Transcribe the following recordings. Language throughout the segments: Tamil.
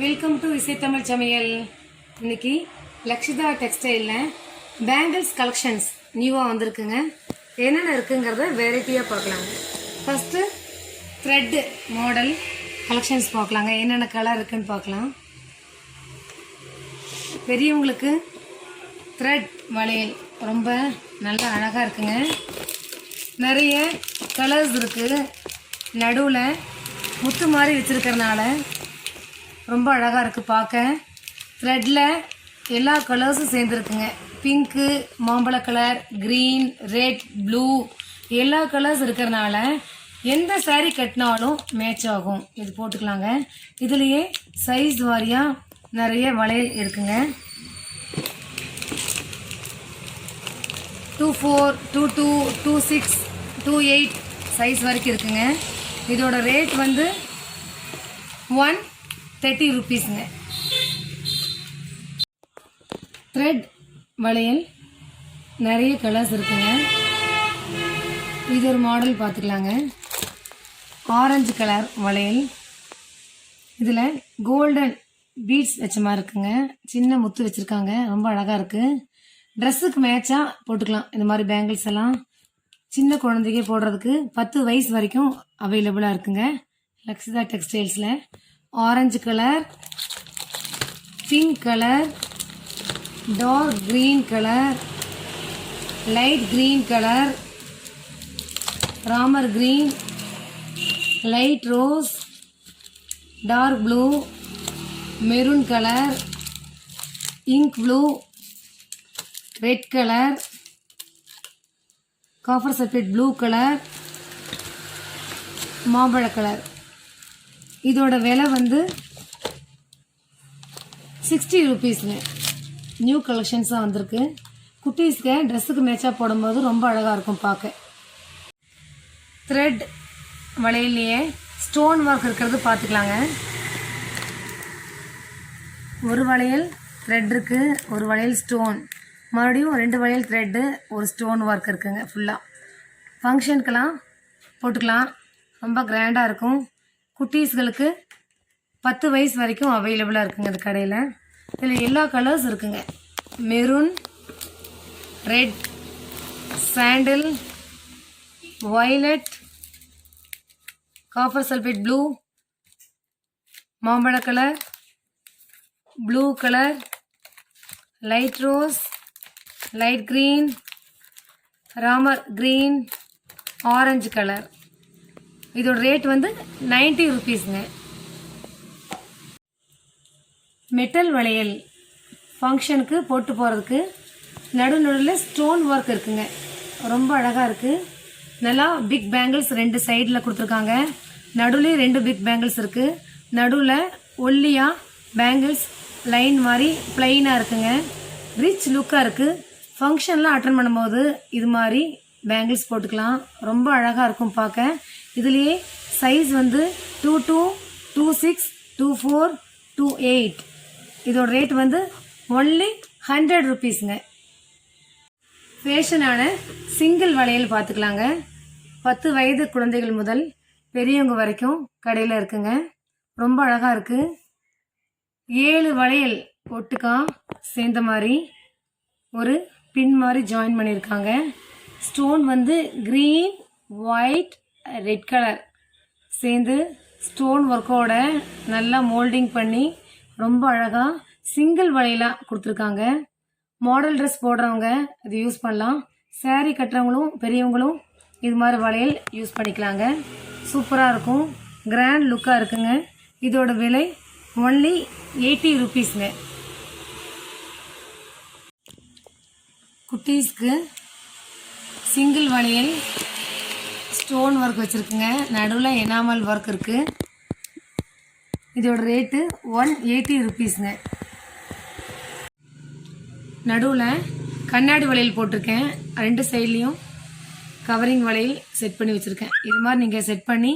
வெல்கம் டு இசைத்தமிழ் சமையல் இன்னைக்கு லக்ஷிதா டெக்ஸ்டைலில் பேங்கிள்ஸ் கலெக்ஷன்ஸ் நியூவாக வந்திருக்குங்க. என்னென்ன இருக்குங்கிறத வெரைட்டியாக பார்க்கலாங்க. ஃபஸ்ட்டு த்ரெட்டு மாடல் கலெக்ஷன்ஸ் பார்க்கலாங்க. என்னென்ன கலர் இருக்குன்னு பார்க்கலாம். பெரியவங்களுக்கு த்ரெட் வளையல் ரொம்ப நல்லா அழகாக இருக்குங்க. நிறைய கலர்ஸ் இருக்குது நடுவில் முத்து மாதிரி வச்சுருக்கிறதுனால ரொம்ப அழகாக இருக்குது பார்க்க த்ரெட்டில் எல்லா கலர்ஸும் சேர்ந்துருக்குங்க. பிங்க்கு மாம்பழ கலர் க்ரீன் ரெட் ப்ளூ எல்லா கலர்ஸ் இருக்கிறனால எந்த சாரீ கட்டினாலும் மேட்ச் ஆகும். இது போட்டுக்கலாங்க. இதுலேயே சைஸ் வாரியாக நிறைய வளையல் இருக்குங்க. Two four two two two six two eight size வரைக்கும் இருக்குங்க. இதோட ரேட் வந்து ஒன் தேர்ட்டி ருபீஸுங்க த்ரெட் வளையல். நிறைய கலர்ஸ் இருக்குங்க. இது ஒரு மாடல் பார்த்துக்கலாங்க. ஆரஞ்சு கலர் வளையல். இதில் கோல்டன் பீட்ஸ் வச்ச மாதிரி இருக்குங்க. சின்ன முத்து வச்சுருக்காங்க. ரொம்ப அழகாக இருக்குது ட்ரெஸ்ஸுக்கு மேட்சாக போட்டுக்கலாம். இந்த மாதிரி பேங்கிள்ஸ் எல்லாம். சின்ன குழந்தைக்கே போடுறதுக்கு பத்து வயசு வரைக்கும் அவைலபிளாக இருக்குங்க. Lakshitha டெக்ஸ்டைல்ஸில் orange colour pink colour dark green colour light green colour Ramar green light rose dark blue maroon colour ink blue red colour copper sulphate blue colour மாம்பழ கலர் இதோட விலை வந்து சிக்ஸ்டி ருபீஸுங்க நியூ கலெக்ஷன்ஸாக வந்திருக்கு. குட்டீஸ்க்கு ட்ரெஸ்ஸுக்கு மேட்சாக போடும்போது ரொம்ப அழகாக இருக்கும் பார்க்க. த்ரெட் வலையிலேயே ஸ்டோன் ஒர்க் இருக்கிறது பார்த்துக்கலாங்க. ஒரு வளையல் த்ரெட் இருக்குது ஒரு வளையல் ஸ்டோன் மறுபடியும் ரெண்டு வளையல் த்ரெட்டு ஒரு ஸ்டோன் ஒர்க் இருக்குங்க ஃபுல்லாக ஃபங்க்ஷனுக்கெல்லாம் போட்டுக்கலாம். ரொம்ப கிராண்டாக இருக்கும். குட்டீஸ்களுக்கு பத்து வயசு வரைக்கும் அவைலபிளாக இருக்குங்க இந்த கடையில். இதில் எல்லா கலர்ஸ் இருக்குங்க. Maroon red sandal violet copper sulphate blue மாம்பழ colour blue colour light rose light green Ramar green orange colour இதோட ரேட் வந்து 90 ருபீஸுங்க மெட்டல் வளையல் ஃபங்க்ஷனுக்கு போட்டு போகிறதுக்கு நடு நடுவில் ஸ்டோன் ஒர்க் இருக்குங்க. ரொம்ப அழகாக இருக்குது நல்லா பிக் பேங்கிள்ஸ் ரெண்டு சைடில் கொடுத்துருக்காங்க. நடுவுலேயும் ரெண்டு பிக் பேங்கிள்ஸ் இருக்குது நடுவில் ஒல்லியாக பேங்கிள்ஸ் லைன் மாதிரி பிளைனாக இருக்குங்க. ரிச் லுக்காக இருக்குது ஃபங்க்ஷன்லாம் அட்டன் பண்ணும்போது இது மாதிரி பேங்கிள்ஸ் போட்டுக்கலாம். ரொம்ப அழகாக இருக்கும் பார்க்க. இதுலேயே சைஸ் வந்து two two two six two four two eight இதோட ரேட் வந்து ஒன்லி ஹண்ட்ரட் ருபீஸுங்க ஃபேஷனான சிங்கிள் வளையல் பார்த்துக்கலாங்க. பத்து வயது குழந்தைகள் முதல் பெரியவங்க வரைக்கும் கடையில் இருக்குங்க. ரொம்ப அழகாக இருக்குது ஏழு வளையல் ஒட்டுக்கா சேர்ந்த மாதிரி ஒரு பின் மாதிரி ஜாயின் பண்ணியிருக்காங்க. ஸ்டோன் வந்து க்ரீன் ஒயிட் ரெட் கலர். சேர்ந்து ஸ்டோன் ஒர்க்கோட நல்லா மோல்டிங் பண்ணி ரொம்ப அழகாக சிங்கிள் வளையலாக கொடுத்துருக்காங்க. மாடல் ட்ரெஸ் போடுறவங்க இது யூஸ் பண்ணலாம். சேரீ கட்டுறவங்களும் பெரியவங்களும் இது மாதிரி வளையல் யூஸ் பண்ணிக்கலாங்க. சூப்பராக இருக்கும். கிராண்ட் லுக்காக இருக்குங்க. இதோட விலை ஒன்லி எயிட்டி ருபீஸ்ங்க. குட்டீஸ்க்கு சிங்கிள் வளையல் ஸ்டோன் ஒர்க் வச்சுருக்குங்க. நடுவில் எனாமல் ஒர்க் இருக்குது இதோட ரேட்டு ஒன் எயிட்டி ருபீஸுங்க நடுவில் கண்ணாடி வளையல் போட்டிருக்கேன். ரெண்டு சைட்லேயும் கவரிங் வளையல் செட் பண்ணி வச்சுருக்கேன். இது மாதிரி நீங்கள் செட் பண்ணி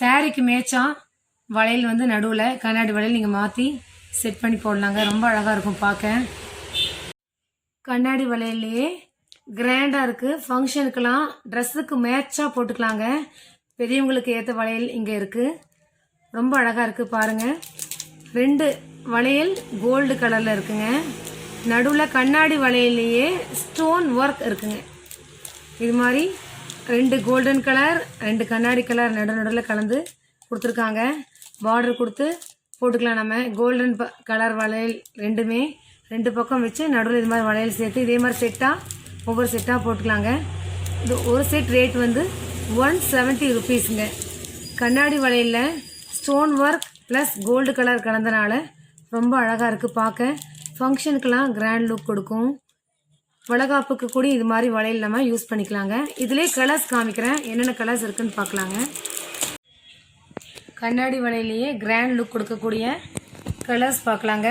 சாரீக்கு மேட்சாக வளையல் வந்து நடுவில் கண்ணாடி வளையல் நீங்கள் மாற்றி செட் பண்ணி போடலாங்க. ரொம்ப அழகாக இருக்கும் பார்க்க. கண்ணாடி வளையல்லையே கிராண்டாக இருக்குது ஃபங்க்ஷனுக்கெல்லாம் ட்ரெஸ்ஸுக்கு மேட்சாக போட்டுக்கலாங்க. பெரியவங்களுக்கு ஏற்ற வளையல் இங்கே இருக்குது ரொம்ப அழகாக இருக்குது பாருங்கள் ரெண்டு வளையல் கோல்டு கலரில் இருக்குங்க. நடுவில் கண்ணாடி வளையல்லையே ஸ்டோன் ஒர்க் இருக்குங்க. இது மாதிரி ரெண்டு கோல்டன் கலர் ரெண்டு கண்ணாடி கலர் நடு நடுவில் கலந்து கொடுத்துருக்காங்க. பார்டர் கொடுத்து போட்டுக்கலாம் நம்ம. கோல்டன் கலர் வளையல் ரெண்டுமே. ரெண்டு பக்கம் வச்சு நடுவில் இது மாதிரி வளையல் சேர்த்து இதே மாதிரி செட்டாக ஒவ்வொரு செட்டாக போட்டுக்கலாங்க. இது ஒரு செட் ரேட் வந்து ஒன் செவன்ட்டி ருபீஸுங்க கண்ணாடி வளையலில் stone work plus gold colour கலந்தனால ரொம்ப அழகாக இருக்குது பார்க்க ஃபங்க்ஷனுக்கெலாம் கிராண்ட் லுக் கொடுக்கும். வளகாப்புக்கு கூட இது மாதிரி வளையல் நம்ம யூஸ் பண்ணிக்கலாங்க. இதுலேயே கலர்ஸ் காமிக்கிறேன். என்னென்ன கலர்ஸ் இருக்குன்னு பார்க்கலாங்க கண்ணாடி வலையிலேயே கிராண்ட் லுக் கொடுக்கக்கூடிய கலர்ஸ் பார்க்கலாங்க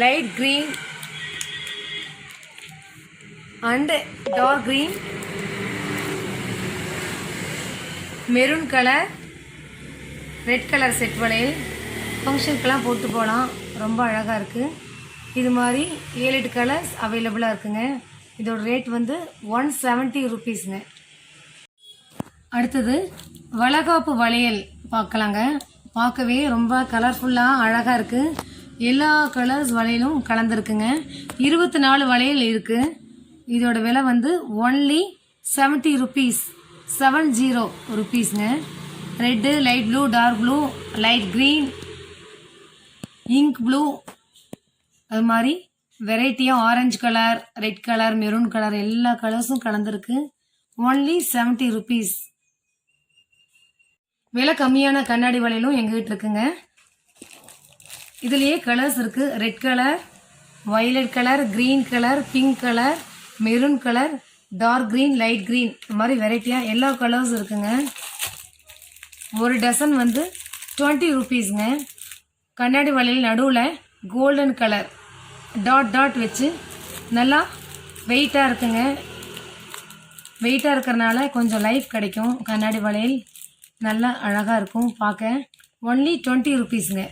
light green and dark green maroon colour red colour set வளையல். ஃபங்க்ஷனுக்கெல்லாம் போட்டு போகலாம் ரொம்ப அழகாக இருக்குது இது மாதிரி ஏழு எட்டு கலர்ஸ் அவைலபிளாக இருக்குங்க. இதோட ரேட் வந்து ஒன் செவன்ட்டி ருபீஸுங்க அடுத்தது வளகாப்பு வளையல் பார்க்கலாங்க. பார்க்கவே ரொம்ப கலர்ஃபுல்லாக அழகாக இருக்குது எல்லா கலர்ஸ் வளையலும் கலந்துருக்குங்க. இருபத்தி நாலு வளையல் இருக்குது இதோட விலை வந்து only seventy rupees seven zero ருபீஸ்ங்க red light blue dark blue light green ink blue அது மாதிரி வெரைட்டியாக orange colour red colour maroon colour எல்லா கலர்ஸும் கலந்துருக்கு. ஒன்லி செவன்ட்டி ருபீஸ் விலை கம்மியான கண்ணாடி வலையிலும் எங்ககிட்ட இருக்குங்க. இதுலேயே கலர்ஸ் இருக்குது red colour violet colour green colour pink colour maroon colour dark green light green இந்த மாதிரி வெரைட்டியாக எல்லா கலர்ஸ் இருக்குங்க. ஒரு டசன் வந்து டுவெண்ட்டி ருபீஸுங்க கண்ணாடி வளையல் நடுவில் கோல்டன் கலர் டாட் டாட் வச்சு நல்லா வெயிட்டாக இருக்குங்க. வெயிட்டாக இருக்கிறனால கொஞ்சம் லைஃப் கிடைக்கும். கண்ணாடி வளையல் நல்லா அழகாக இருக்கும் பார்க்க. ஒன்லி டுவெண்ட்டி ருபீஸுங்க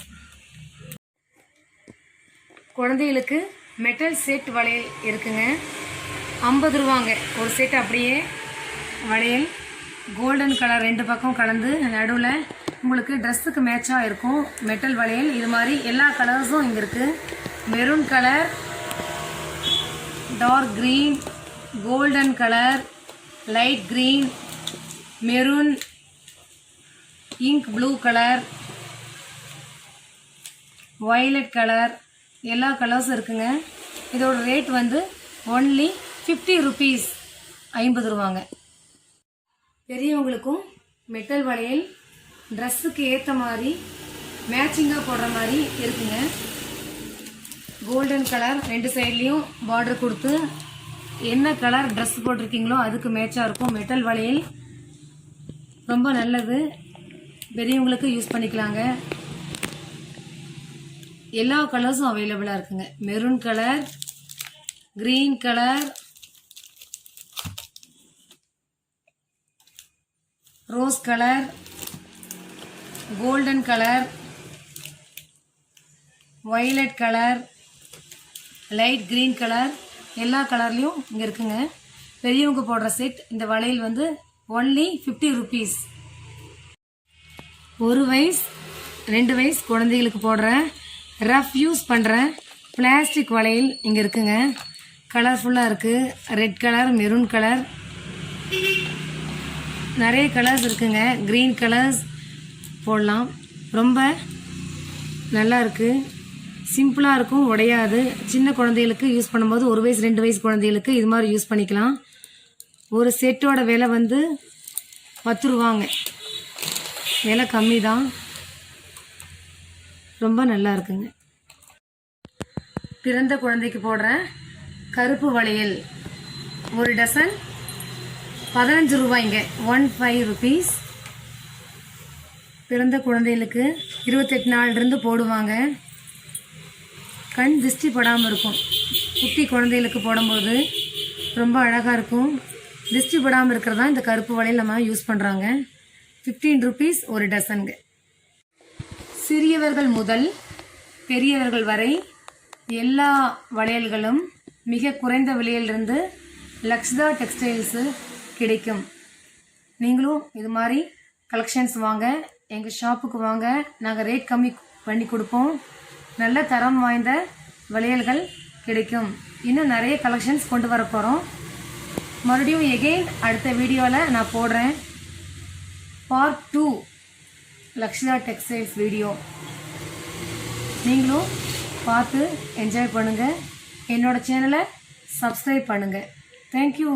குழந்தைகளுக்கு மெட்டல் செட் வளையல் இருக்குங்க. ஐம்பது ரூபாங்க. ஒரு செட் அப்படியே வளையல். கோல்டன் கலர் ரெண்டு பக்கம் கலந்து நடுவில் உங்களுக்கு ட்ரெஸ்ஸுக்கு மேட்சாக இருக்கும். மெட்டல் வளையல். இது மாதிரி எல்லா கலர்ஸும் இங்கே இருக்குது maroon colour dark green golden colour light green maroon ink blue colour violet colour எல்லா கலர்ஸும் இருக்குங்க. இதோட ரேட் வந்து ஒன்லி ஃபிஃப்டி ருபீஸ் ஐம்பது ரூபாங்க. பெரியவங்களுக்கும் மெட்டல் வளையல் ட்ரெஸ்ஸுக்கு ஏற்ற மாதிரி மேட்சிங்காக போடுற மாதிரி இருக்குங்க. கோல்டன் கலர் ரெண்டு சைட்லேயும் பார்டர் கொடுத்து என்ன கலர் ட்ரெஸ் போட்டிருக்கீங்களோ அதுக்கு மேட்சாக இருக்கும். மெட்டல் வளையல் ரொம்ப நல்லது. பெரியவங்களுக்கு யூஸ் பண்ணிக்கலாங்க. எல்லா கலர்ஸும் அவைலபிளாக இருக்குங்க. Maroon colour green colour rose colour golden colour violet colour light green colour எல்லா கலர்லேயும் இங்கே இருக்குங்க. பெரியவங்க போடுற செட் இந்த வளையல் வந்து ஒன்லி ஃபிஃப்டி ருபீஸ் ஒரு வயசு ரெண்டு வயசு குழந்தைகளுக்கு போடுற ரஃப் யூஸ் பண்ணுற பிளாஸ்டிக் வளையல் இங்கே இருக்குங்க. கலர்ஃபுல்லாக இருக்குது ரெட் கலர் மெரூன் கலர் நிறைய கலர்ஸ் இருக்குங்க. க்ரீன் கலர்ஸ் போடலாம். ரொம்ப நல்லா இருக்குது சிம்பிளாக இருக்கும் உடையாது. சின்ன குழந்தைகளுக்கு யூஸ் பண்ணும்போது ஒரு வயசு ரெண்டு வயசு குழந்தைகளுக்கு இது மாதிரி யூஸ் பண்ணிக்கலாம். ஒரு செட்டோட விலை வந்து பத்து ரூபாங்க. விலை கம்மி தான் ரொம்ப நல்லா இருக்குங்க. பிறந்த குழந்தைக்கு போடுற கருப்பு வளையல். ஒரு டசன் பதினஞ்சு ரூபாய்ங்க. ஒன் ஃபைவ் ருபீஸ் பிறந்த குழந்தைகளுக்கு இருபத்தெட்டு நாள்லேருந்து போடுவாங்க. கண் திருஷ்டி படாமல் இருக்கும். குட்டி குழந்தைகளுக்கு போடும்போது ரொம்ப அழகாக இருக்கும். திருஷ்டி படாமல் இருக்கிறதா இந்த கருப்பு வளையல் நம்ம யூஸ் பண்ணுறாங்க ஃபிஃப்டீன் ருபீஸ் ஒரு டசனுங்க சிறியவர்கள் முதல் பெரியவர்கள் வரை எல்லா வளையல்களும் மிக குறைந்த விலையிலிருந்து லக்ஷ்தா டெக்ஸ்டைல்ஸு கிடைக்கும். நீங்களும் இது மாதிரி கலெக்ஷன்ஸ் வாங்க எங்கள் ஷாப்புக்கு வாங்க. நாங்கள் ரேட் கம்மி பண்ணி கொடுப்போம். நல்ல தரம் வாய்ந்த வளையல்கள் கிடைக்கும். இன்னும் நிறைய கலெக்ஷன்ஸ் கொண்டு வர போகிறோம் மறுபடியும் எகெயின் அடுத்த வீடியோவில் நான் போடுறேன். Part two Lakshaya Textiles video நீங்களும் பார்த்து என்ஜாய் பண்ணுங்கள் என்னோடய சேனலை சப்ஸ்கிரைப் பண்ணுங்கள் தேங்க்யூ